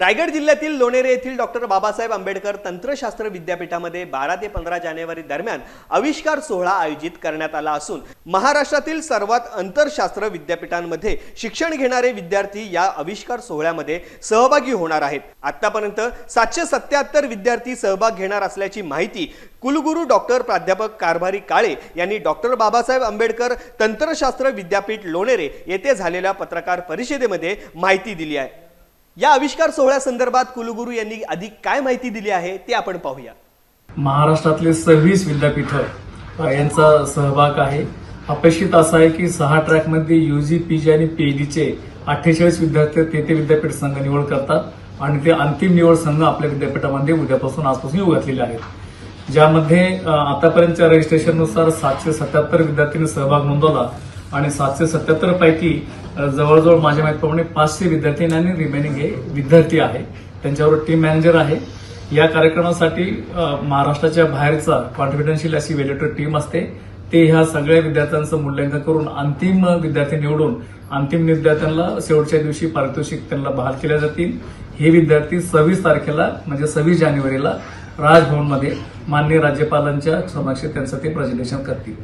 रायगड जिल्ह्यातील लोणेरे येथील डॉक्टर बाबासाहेब आंबेडकर तंत्रशास्त्र विद्यापीठामध्ये बारा ते पंधरा जानेवारी दरम्यान आविष्कार सोहळा आयोजित करण्यात आला असून महाराष्ट्रातील सर्वात अंतरशास्त्र विद्यापीठांमध्ये शिक्षण घेणारे विद्यार्थी या आविष्कार सोहळ्यामध्ये सहभागी होणार आहेत. आतापर्यंत सातशे सत्याहत्तर विद्यार्थी सहभाग घेणार असल्याची माहिती कुलगुरू डॉक्टर प्राध्यापक कारभारी काळे यांनी डॉक्टर बाबासाहेब आंबेडकर तंत्रशास्त्र विद्यापीठ लोणेरे येथे झालेल्या पत्रकार परिषदेमध्ये माहिती दिली आहे. या आविष्कार सोहळ्यासंदर्भात कुलगुरू यांनी अधिक काय माहिती दिली आहे ते आपण पाहूया. महाराष्ट्रातले सव्वीस विद्यापीठं यांचा सहभाग आहे. अपेक्षित असं आहे की सहा ट्रॅकमध्ये युजी पीजी आणि पीएचडीचे अठ्ठेचाळीस विद्यार्थी ते ते विद्यापीठ संघ निवड करतात आणि ते अंतिम निवड संघ आपल्या विद्यापीठामध्ये उद्यापासून आजपासून येऊ घातलेले आहेत. ज्यामध्ये आतापर्यंतच्या रजिस्ट्रेशननुसार सातशे सत्याहत्तर विद्यार्थ्यांनी सहभाग नोंदवला. आणि सातशे सत्याहत्तर पैकी जवळजवळ माझ्या माहितीप्रमाणे पाचशे विद्यार्थी आणि रिमेनिंग हे विद्यार्थी आहे. त्यांच्यावर टीम मॅनेजर आहे. या कार्यक्रमासाठी महाराष्ट्राच्या बाहेरचा कॉन्फिडन्शियल अशी वेलेटर टीम असते. ते ह्या सगळ्या विद्यार्थ्यांचं मूल्यांकन करून अंतिम विद्यार्थी निवडून अंतिम विद्यार्थ्यांना शेवटच्या दिवशी पारितोषिक त्यांना बहाल केल्या जातील. हे विद्यार्थी सव्वीस तारखेला म्हणजे सव्वीस जानेवारीला राजभवनमध्ये माननीय राज्यपालांच्या समक्ष त्यांचं ते प्रेझेंटेशन करतील.